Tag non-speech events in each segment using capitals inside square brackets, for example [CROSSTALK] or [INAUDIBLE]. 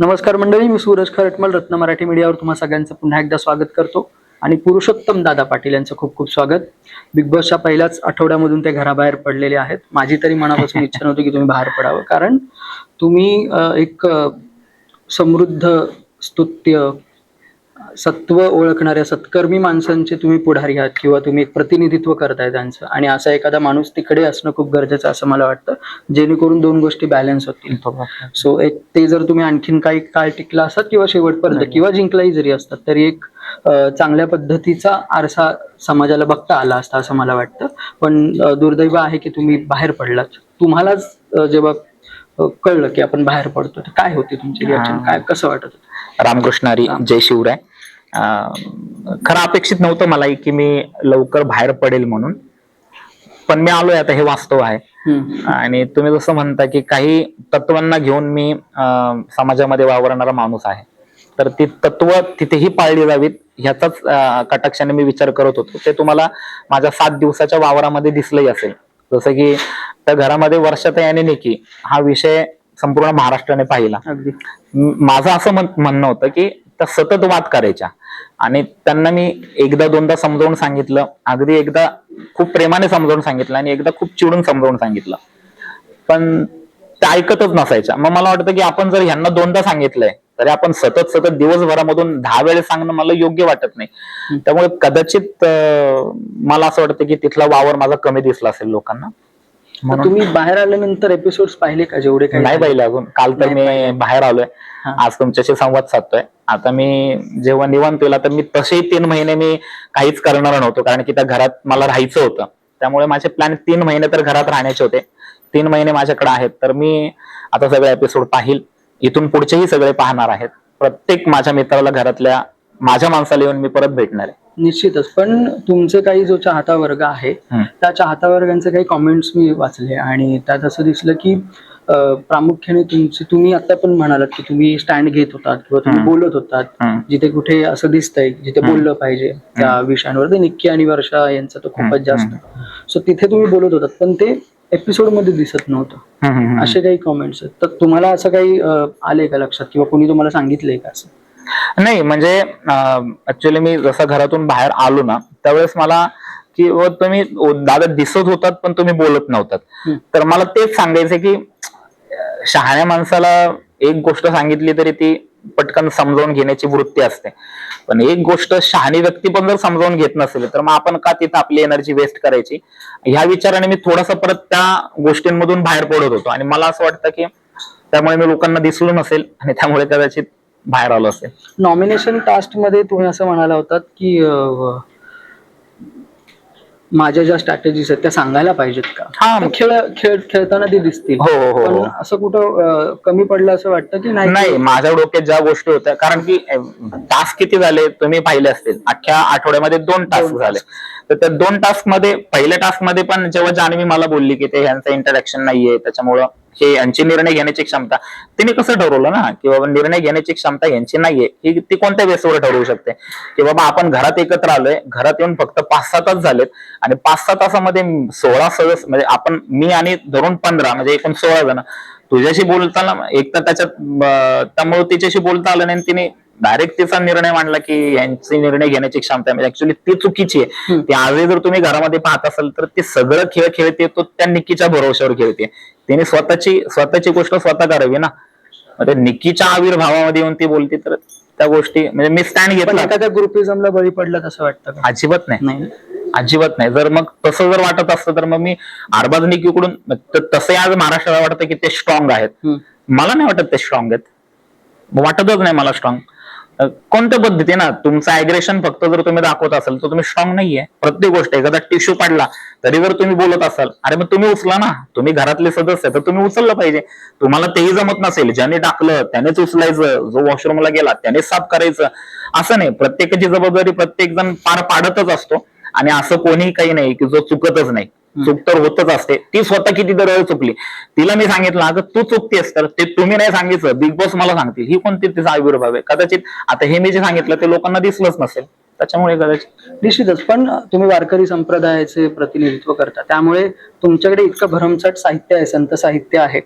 नमस्कार मंडळी मी सूरज खरटमल रत्न मराठी मीडियावर तुम्हा सगळ्यांचं पुन्हा एकदा स्वागत करतो. आणि पुरुषोत्तम दादा पाटील यांचं खूप खूप स्वागत. बिग बॉसच्या पहिल्याच आठवड्यामधून ते घराबाहेर पडलेले आहेत. माझी तरी मनापासून इच्छा नव्हती की तुम्ही बाहेर पडावं. कारण तुम्ही एक समृद्ध स्तुत्य सत्व ओळखणाऱ्या सत्कर्मी माणसांचे तुम्ही पुढारी आहात किंवा तुम्ही एक प्रतिनिधित्व करताय त्यांचं. आणि असा एखादा माणूस तिकडे असणं खूप गरजेचं असं मला वाटतं. जेणेकरून दोन गोष्टी बॅलन्स होतील. सो एक ते जर तुम्ही आणखीन काही काळ टिकला असतात किंवा शेवटपर्यंत. किंवा जिंकलाही जरी असतात तरी एक चांगल्या पद्धतीचा आरसा समाजाला बघता आला असता असं मला वाटतं. पण दुर्दैव आहे की तुम्ही बाहेर पडलात. तुम्हालाच जेव्हा कळलं की आपण बाहेर पडतो तर काय होती तुमची रिॲक्शन हा. काय कसं वाटत होतं? रामकृष्ण हरी जय शिवराय. खरं अपेक्षित नव्हतं मलाही की मी लवकर बाहेर पडेल म्हणून. पण मी आलोय आता हे वास्तव आहे. आणि तुम्ही जसं म्हणता की काही तत्वांना घेऊन मी समाजामध्ये वावरणारा माणूस आहे. तर ती तत्व तिथेही पाळली जावीत ह्याचाच कटाक्षाने मी विचार करत होतो. ते तुम्हाला माझ्या सात दिवसाच्या वावरामध्ये दिसलंही असेल. जसं की त्या घरामध्ये वर्षात याने निकी हा विषय संपूर्ण महाराष्ट्राने पाहिला. माझं असं म्हण- म्हणणं होतं की त्या सतत वाद करायच्या. आणि त्यांना मी एकदा दोनदा समजावून सांगितलं. अगदी एकदा खूप प्रेमाने समजावून सांगितलं आणि एकदा खूप चिडून समजावून सांगितलं. पण त्या ऐकतच नसायच्या. मग मला वाटतं की आपण जर ह्यांना दोनदा सांगितलंय तरी आपण सतत सतत दिवसभरामधून दहा वेळेस सांगणं मला योग्य वाटत नाही. त्यामुळे कदाचित मला असं वाटतं की तिथला वावर माझा कमी दिसला असेल लोकांना. तुम्ही बाहेर आल्यानंतर एपिसोड पाहिले का जेवढे काही? नाही पाहिले अजून. काल तर मी. बाहेर आलोय. आज तुमच्याशी संवाद साधतोय. आता मी जेव्हा निवांत होईल तर मी तसेही तीन महिने मी काहीच करणार नव्हतो कारण की त्या घरात मला राहायचं होतं. त्यामुळे माझे प्लॅन तीन महिने तर घरात राहण्याचे होते. तीन महिने माझ्याकडे आहेत. तर मी आता सगळे एपिसोड पाहिल. इथून पुढचेही सगळे पाहणार आहेत. प्रत्येक माझ्या मित्राला घरातल्या माझ्या माणसाला येऊन मी परत भेटणार आहे. निश्चितच. पण तुमचे काही जो चाहता वर्ग आहे. त्या चाहता वर्गांचे काही कॉमेंट्स मी वाचले आणि त्यात असं दिसलं की प्रामुख्याने तुमची तुम्ही आता पण म्हणालात की तुम्ही स्टँड घेत होतात किंवा तुम्ही. बोलत होतात. जिथे कुठे असं दिसतंय जिथे. बोललं पाहिजे त्या विषयांवर ते निक्की आणि वर्षा यांचं तर खूपच. जास्त सो तिथे तुम्ही बोलत होतात पण ते एपिसोडमध्ये दिसत नव्हतं. असे काही कॉमेंट्स आहेत तर तुम्हाला असं काही अं, आलंय का लक्षात किंवा कोणी तुम्हाला सांगितलंय का असं नाही म्हणजे ऍक्च्युली मी जसं घरातून बाहेर आलो ना त्यावेळेस मला की "ओ, तुम्ही दादा दिसत होतात पण तुम्ही बोलत नव्हतात. तर मला तेच सांगायचं की शहाण्या माणसाला एक गोष्ट सांगितली तरी ती पटकन समजावून घेण्याची वृत्ती असते. पण एक गोष्ट शहाणी व्यक्ती पण जर समजावून घेत नसेल तर मग आपण का तिथं आपली एनर्जी वेस्ट करायची? ह्या विचाराने मी थोडासा परत त्या गोष्टींमधून बाहेर पडत होतो. आणि मला असं वाटतं की त्यामुळे मी लोकांना दिसलो नसेल आणि त्यामुळे कदाचित बाहेर आलो असेल. नॉमिनेशन कास्टमध्ये तुम्ही असं म्हणाला होतात की माझ्या ज्या स्ट्रॅटेजीज आहेत त्या सांगायला पाहिजेत का? हा खेळ खेळ खेळताना ते दिसतील. हो हो हो पण हो. असं कुठं अं, कमी पडलं असं वाटतं की नाही? नाही माझ्या डोक्यात ज्या गोष्टी होत्या कारण की टास्क किती झाले तुम्ही पाहिले असतील. अख्ख्या आठवड्यामध्ये दोन टास्क दोन झाले. तर त्या दोन टास्कमध्ये पहिल्या टास्कमध्ये पण जेव्हा जान्हवी मला बोलली की ते ह्यांचं इंटरॅक्शन नाहीये त्याच्यामुळं हे यांची निर्णय घेण्याची क्षमता. तिने कसं ठरवलं ना? की बाबा निर्णय घेण्याची क्षमता यांची नाहीये. ही ती कोणत्या बेसवर ठरवू शकते? की बाबा आपण घरात एकत्र आलोय. घरात येऊन फक्त पाच सहा तास झालेत. आणि पाच सहा तासामध्ये सोळा सदस्य म्हणजे आपण मी आणि धरून पंधरा म्हणजे एकूण सोळा जण. तुझ्याशी बोलताना एक तर त्याच्यात त्यामुळे तिच्याशी बोलता आलं नाही आणि तिने डायरेक्ट तिचा निर्णय मांडला की यांचे निर्णय घेण्याची क्षमता आहे. म्हणजे ऍक्च्युली ती चुकीची आहे. ती आजही जर तुम्ही घरामध्ये पाहत असाल तर ती सगळं खेळ खेळते तो त्या निक्कीच्या भरोश्यावर खेळते. तिने स्वतःची स्वतःची गोष्ट स्वतः करावी ना? मग त्या निक्कीच्या आविर्भावामध्ये येऊन ती बोलते तर त्या गोष्टी म्हणजे मी स्टँड घेतला. एखाद्या ग्रुपिझमला बळी पडलं असं वाटतं अजिबात नाही. अजिबात नाही. जर मग तसं जर वाटत असतं तर मग मी अरबाज निकीकडून त- तसंही आज महाराष्ट्राला वाटतं की ते स्ट्रॉंग आहेत. मला नाही वाटत ते स्ट्रॉंग आहेत. वाटतच नाही मला स्ट्रॉंग कोणत्या पद्धतीनं तुमचं अग्रेशन फक्त जर तुम्ही दाखवत असाल तर तुम्ही स्ट्रॉंग नाहीये. प्रत्येक गोष्ट एखादा टिश्यू पडला तरी जर तुम्ही बोलत असाल अरे मग तुम्ही उचला ना. तुम्ही घरातले सदस्य तर तुम्ही उचललं पाहिजे. तुम्हाला तेही जमत नसेल. ज्याने टाकलं त्यानेच उचलायचं. जो वॉशरूमला गेला त्यानेच साफ करायचं. असं नाही. प्रत्येकाची जबाबदारी प्रत्येक जण पार पाडतच असतो. आणि असं कोणी काही नाही की जो चुकतच नाही. चूक तर होतच असते. ती स्वतः किती वेळ चुकली. तिला मी सांगितलं अगं तू चुकतेस तर. ते तुम्ही नाही सांगितलं. बिग बॉस मला सांगतील ही कोणती तिचा आविर्भाव आहे? कदाचित आता हे मी जे सांगितलं ते लोकांना दिसलंच नसेल. त्याच्यामुळे कदाचित निश्चितच. पण तुम्ही वारकरी संप्रदायाचे प्रतिनिधित्व करता. त्यामुळे तुमच्याकडे इतकं भरमसाठ साहित्य आहे संत साहित्य आहे.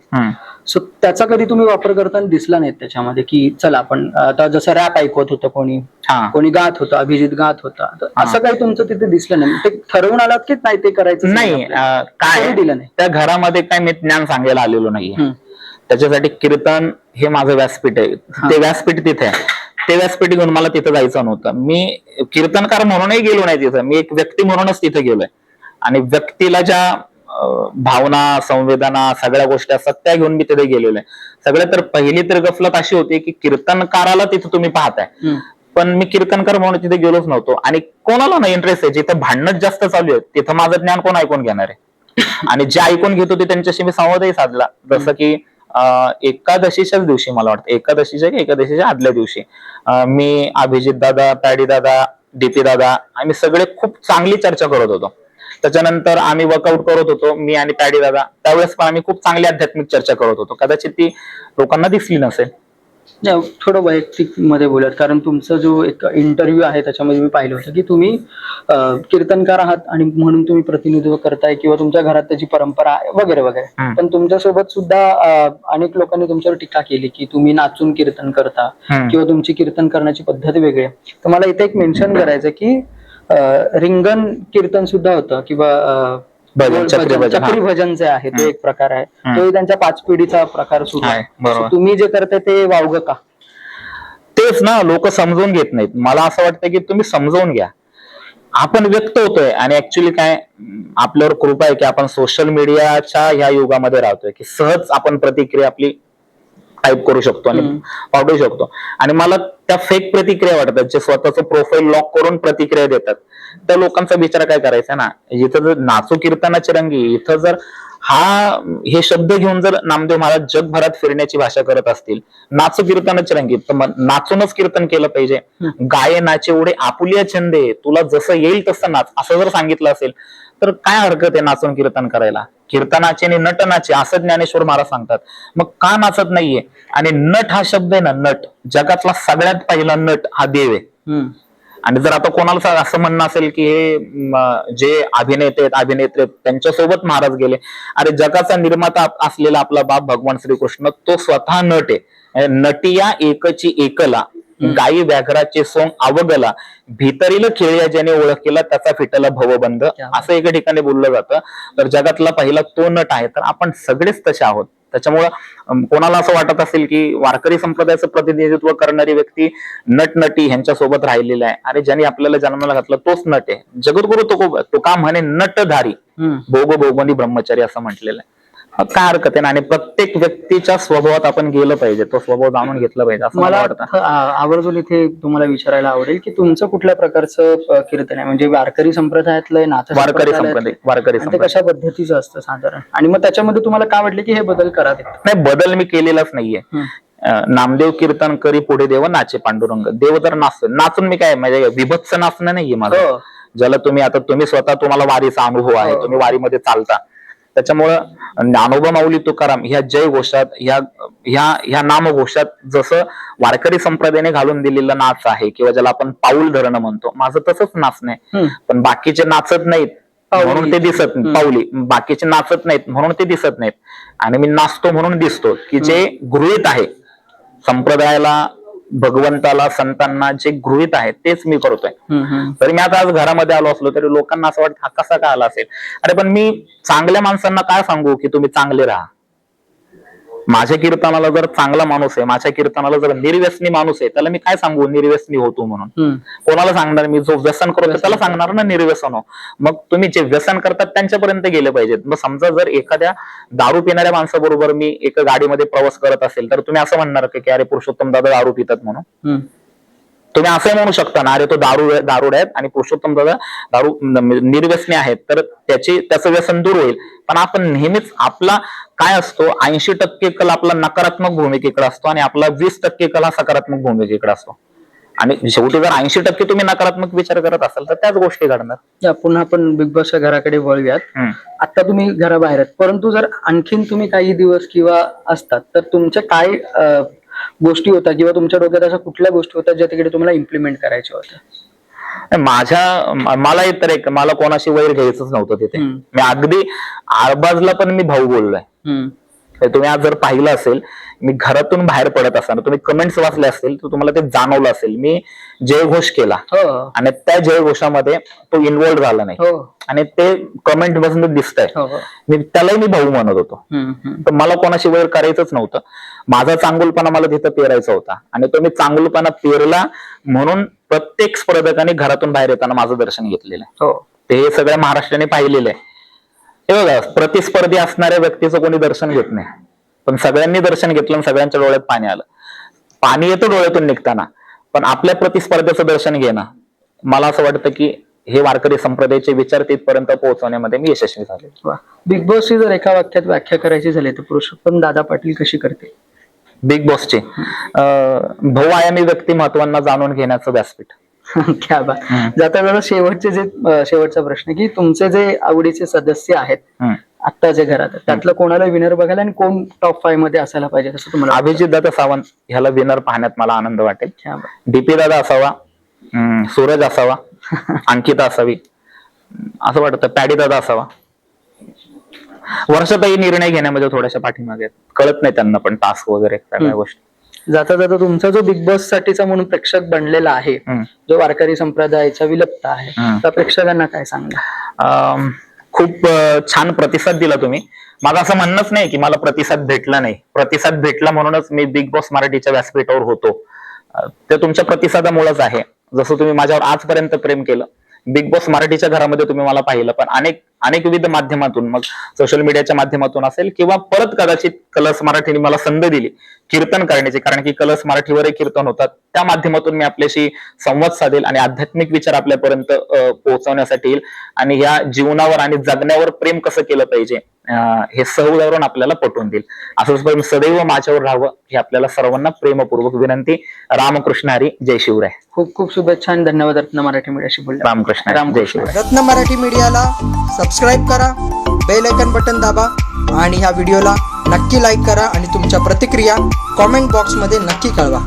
सो त्याचा कधी तुम्ही वापर करताना दिसला नाही त्याच्यामध्ये की चला आपण आता जसं रॅप ऐकवत होतं कोणी कोणी गात होतं अभिजित गात होता. असं काही तुमचं तिथे दिसलं नाही. ते ठरवून आलात की नाही ते करायचं नाही काय? दिलं नाही. त्या घरामध्ये काय मी ज्ञान सांगायला आलेलो हम्म. त्याच्यासाठी कीर्तन हे माझं व्यासपीठ आहे. ते व्यासपीठ तिथे आहे. ते व्यासपीठ घेऊन मला तिथं जायचं नव्हतं. मी कीर्तनकार म्हणूनही गेलो नाही तिथं. मी एक व्यक्ती म्हणूनच तिथे गेलोय. आणि व्यक्तीला ज्या भावना संवेदना सगळ्या गोष्टी असतात त्या घेऊन मी तिथे गेलेलो आहे. सगळ्यात तर पहिली तर गफलत अशी होती की कीर्तनकाराला तिथे तुम्ही पाहताय. पण मी कीर्तनकार म्हणून तिथे गेलोच नव्हतो. आणि कोणाला ना इंटरेस्ट आहे. जिथं भांडणच जास्त चालू आहे तिथं माझं ज्ञान कोण ऐकून घेणार आहे? आणि जे ऐकून घेत होते त्यांच्याशी मी संवादही साधला. जसं की एकादशीच्याच दिवशी मला वाटतं. एकादशीच्या की एकादशीच्या आदल्या दिवशी. मी अभिजित दादा पॅडी दादा डीपी दादा आम्ही सगळे खूप चांगली चर्चा करत होतो. त्याच्यानंतर आम्ही वर्कआउट करत होतो मी आणि पॅडी दादा. त्यावेळेस पण आम्ही खूप चांगली आध्यात्मिक चर्चा करत होतो. कदाचित ती लोकांना दिसली नसेल. नाही, थोडं वैयक्तिकमध्ये बोलत कारण तुमचा जो एक इंटरव्ह्यू आहे त्याच्यामध्ये मी पाहिलं होतं की तुम्ही कीर्तनकार आहात आणि म्हणून तुम्ही प्रतिनिधित्व करताय किंवा तुमच्या घरात त्याची परंपरा आहे वगैरे वगैरे. पण तुमच्यासोबत सुद्धा अनेक लोकांनी तुमच्यावर टीका केली की तुम्ही नाचून कीर्तन करता. किंवा तुमची कीर्तन करण्याची पद्धत वेगळी आहे तर मला इथे एक मेन्शन करायचं की रिंगण कीर्तन सुद्धा होतं किंवा भजन, जे आहे तो एक प्रकार आहे. हम्म. तो त्यांच्या पाच पिढीचा प्रकार सुरू आहे, आहे बरोबर. So तुम्ही जे करताय ते वावग का? तेच ना लोक समजून घेत नाहीत. मला असं वाटतं की तुम्ही समजवून घ्या. आपण व्यक्त होतोय आणि ऍक्च्युली काय अं, आपल्यावर कृपा आहे की आपण सोशल मीडियाच्या ह्या युगामध्ये राहतोय की सहज आपण प्रतिक्रिया आपली टाईप करू शकतो आणि. पाठवू शकतो. आणि मला त्या फेक प्रतिक्रिया वाटतात जे स्वतःच प्रोफाईल लॉक करून प्रतिक्रिया देतात. त्या लोकांचा विचार काय करायचा ना? इथं जर नाचू कीर्तनाची रंगी इथं जर हा हे शब्द घेऊन जर नामदेव महाराज जगभरात फिरण्याची भाषा करत असतील नाचू कीर्तनाची रंगी तर मग नाचूनच कीर्तन केलं पाहिजे. गायनाचे एवढे आपुलिया छंद तुला जसं येईल तसं नाच असं जर सांगितलं असेल तर काय हरकत आहे नाचून कीर्तन करायला? कीर्तनाचे आणि नटनाचे असं ज्ञानेश्वर महाराज सांगतात. मग का नाचत नाहीये? आणि नट हा शब्द आहे ना नट. जगातला सगळ्यात पहिला नट हा देव आहे. आणि जर आता कोणाला असं म्हणणं असेल की हे जे अभिनेते आहेत अभिनेत्री आहेत त्यांच्यासोबत महाराज गेले. अरे जगाचा निर्माता असलेला आपला बाप भगवान श्रीकृष्ण तो स्वतः नट आहे. नटिया एकची एकला. गायी व्याघ्राचे सोंग अवगला भीतरील खेळ्या ज्याने ओळख केला त्याचा फिटला भवबंध. असं एका ठिकाणी बोललं जातं. तर जगातला पहिला तो नट आहे तर आपण सगळेच तसे आहोत. त्याच्यामुळं कोणाला असं वाटत असेल की वारकरी संप्रदायाचं प्रतिनिधित्व करणारी व्यक्ती नट नटी ह्यांच्यासोबत राहिलेला आहे. अरे ज्यांनी आपल्याला जन्माला घातलं तोच नट आहे. जगद्गुरु तो तो का म्हणे नटधारी. भोग भोगवणी ब्रह्मचारी असं म्हटलेलं आहे. काय हरकत आहे? ना आणि प्रत्येक व्यक्तीच्या स्वभावात आपण गेलं पाहिजे. तो स्वभाव जाणून घेतला पाहिजे असं मला मला वाटतं. वाटतं, आ- आवर्जून इथे तुम्हाला विचारायला आवडेल की तुमचं कुठल्या प्रकारचं अ, कीर्तन आहे? म्हणजे वारकरी संप्रदायातलं नाथ वारकरी? संप्रदाय वारकरी ते संप्रदाय. कशा पद्धतीचं असतं साधारण? आणि मग त्याच्यामध्ये तुम्हाला काय वाटलं की हे बदल करा? नाही बदल मी केलेलाच नाहीये. अं, नामदेव कीर्तन करी पुढे देव नाचे पांडुरंग. देव तर नाचतो नाचून मी काय म्हणजे विभत्स नाचणं नाहीये माझं. हो. ज्याला तुम्ही आता तुम्ही स्वतः तुम्हाला वारीचा अनुभव आहे हो. तुम्ही वारीमध्ये चालता. त्याच्यामुळं ज्ञानोबा माऊली तुकाराम ह्या जय घोषात ह्या ह्या ह्या नामघोषात जसं वारकरी संप्रदायाने घालून दिलेलं नाच आहे किंवा ज्याला आपण पाऊल धरणं म्हणतो माझं तसंच नाचणं आहे हम्म. पण बाकीचे नाचत नाहीत. म्हणून ते दिसत. पाऊली बाकीचे नाचत नाहीत म्हणून ते दिसत नाहीत आणि मी नाचतो म्हणून दिसतो की जे गृहित आहे संप्रदायाला भगवंताला संतांना जे गृहित आहे तेच मी करतोय. तरी मी आता आज घरामध्ये आलो असलो तरी लोकांना असं वाटतं हा कसा काय आला असेल? अरे पण मी चांगल्या माणसांना काय सांगू की तुम्ही चांगले राहा? माझ्या कीर्तनाला जर चांगला माणूस आहे माझ्या कीर्तनाला जर निर्व्यसनी माणूस आहे त्याला मी काय सांगू? निर्व्यसनी होतो म्हणून. कोणाला सांगणार? मी जो व्यसन करतो त्याला सांगणार ना निर्व्यसन. हो मग तुम्ही जे व्यसन करतात त्यांच्यापर्यंत गेले पाहिजेत. मग समजा जर एखाद्या दारू पिणाऱ्या माणसाबरोबर मी एका गाडीमध्ये प्रवास करत असेल तर तुम्ही असं म्हणणार का अरे पुरुषोत्तम दादा दारू पितात म्हणून. तुम्ही असं म्हणू शकता ना अरे तो दारू दारुड आहेत आणि पुरुषोत्तम दादा दारू न- निर्व्यसनी आहेत तर त्याची त्याचं व्यसन दूर होईल. पण आपण नेहमीच आपला काय असतो ऐंशी टक्के कल आपला नकारात्मक भूमिकेकडे असतो आणि आपला वीस टक्के कल हा सकारात्मक भूमिकेकडे असतो. आणि शेवटी जर ऐंशी टक्के तुम्ही नकारात्मक विचार करत असाल तर त्याच गोष्टी घडणार. पुन्हा आपण बिग बॉसच्या घराकडे वळूयात. आता तुम्ही घराबाहेर आहेत परंतु जर आणखीन तुम्ही काही दिवस किंवा असतात तर तुमच्या काय गोष्टी होत्या किंवा तुमच्या डोक्यात अशा कुठल्या गोष्टी होत्या ज्या तिकडे तुम्हाला इम्प्लिमेंट करायच्या होत्या माझ्या मला तर एक मला कोणाशी वैर घ्यायचंच नव्हतं तिथे. मी अगदी आरबाजला पण मी भाऊ बोललोय. हे तुम्ही आज जर पाहिलं असेल मी घरातून बाहेर पडत असताना तुम्ही कमेंट्स वाचले असतील तर तुम्हाला ते जाणवलं असेल. मी जयघोष केला. हो. आणि त्या जयघोषामध्ये तो इन्व्हॉल्व झाला नाही. हो. आणि ते कमेंट बसून दिसतंय. हो हो. मी त्यालाही मी भाऊ म्हणत होतो. तर मला कोणाशी वैर करायचंच नव्हतं. माझा चांगुलपणा मला तिथं पेरायचा होता. आणि तो मी चांगुलपणा पेरला म्हणून प्रत्येक स्पर्धकाने घरातून बाहेर येताना माझं दर्शन घेतलेलं आहे. हो. ते हे सगळ्या महाराष्ट्राने पाहिलेलं आहे. हे बघा प्रतिस्पर्धी असणाऱ्या व्यक्तीचं कोणी दर्शन घेत नाही. पण सगळ्यांनी दर्शन घेतलं आणि सगळ्यांच्या डोळ्यात पाणी आलं. पाणी येतं डोळ्यातून निघताना पण आपल्या प्रतिस्पर्ध्याचं दर्शन घेणं मला असं वाटतं की हे वारकरी संप्रदायाचे विचार तिथपर्यंत पोहोचवण्यामध्ये मी यशस्वी झाले बिग बॉसची जर एका वाक्यात व्याख्या करायची झाली तर पुरुषोत्तम दादा पाटील कशी करते बिग बॉसचे बहुआयामी व्यक्तिमत्वांना जाणून घेण्याचं व्यासपीठ. क्या हम्म. जाता जाता शेवटचे जे शेवटचा प्रश्न की तुमचे जे आवडीचे सदस्य आहेत हम्म. आता जे घरात त्यातलं कोणाला विनर बघायला आणि कोण टॉप फाईव्हमध्ये असायला पाहिजे असं तुम्हाला? अभिजित दादा सावंत ह्याला विनर पाहण्यात मला आनंद वाटेल. डीपी दादा असावा सूरज असावा [LAUGHS] अंकिता असावी असं वाटतं पॅडी दादा असावा वर्षातही निर्णय घेण्यामध्ये थोड्याशा पाठीमागे. कळत नाही त्यांना पण टास्क वगैरे सगळ्या. गोष्टी जाता जाता तुमचा जो बिग बॉस साठीचा म्हणून प्रेक्षक बनलेला आहे. जो वारकरी संप्रदायाचा विलप्त आहे. त्या प्रेक्षकांना काय सांगा? खूप छान प्रतिसाद दिला तुम्ही. माझं असं म्हणणंच नाही की मला प्रतिसाद भेटला नाही. प्रतिसाद भेटला म्हणूनच मी बिग बॉस मराठीच्या व्यासपीठावर होतो. ते तुमच्या प्रतिसादामुळेच आहे. जसं तुम्ही माझ्यावर आजपर्यंत प्रेम केलं बिग बॉस मराठीच्या घरामध्ये तुम्ही मला पाहिलं पण अनेक अनेक विविध माध्यमातून मग सोशल मीडियाच्या माध्यमातून असेल किंवा परत कदाचित कलस मराठीने मला संधी दिली कीर्तन करण्याची कारण की कलस मराठीवरही कीर्तन होतात. त्या माध्यमातून मी आपल्याशी संवाद साधेल आणि आध्यात्मिक विचार आपल्यापर्यंत पोहोचवण्यासाठी येईल. आणि या जीवनावर आणि जगण्यावर प्रेम कसं केलं पाहिजे हे सहजवरून आपल्याला पटवून देईल. असंच सदैव माझ्यावर राहावं ही आपल्याला सर्वांना प्रेमपूर्वक विनंती. रामकृष्ण हरी जय शिवराय. खूप खूप शुभेच्छा आणि धन्यवाद रत्न मराठी मीडियाशी बोलल्या रामकृष्ण हरी, जय शिवराय. रत्न मराठी मीडियाला सबस्क्राईब करा बेल आयकन बटन दाबा आणि ह्या व्हिडिओला नक्की लाईक करा आणि तुमच्या प्रतिक्रिया कॉमेंट बॉक्समध्ये नक्की कळवा.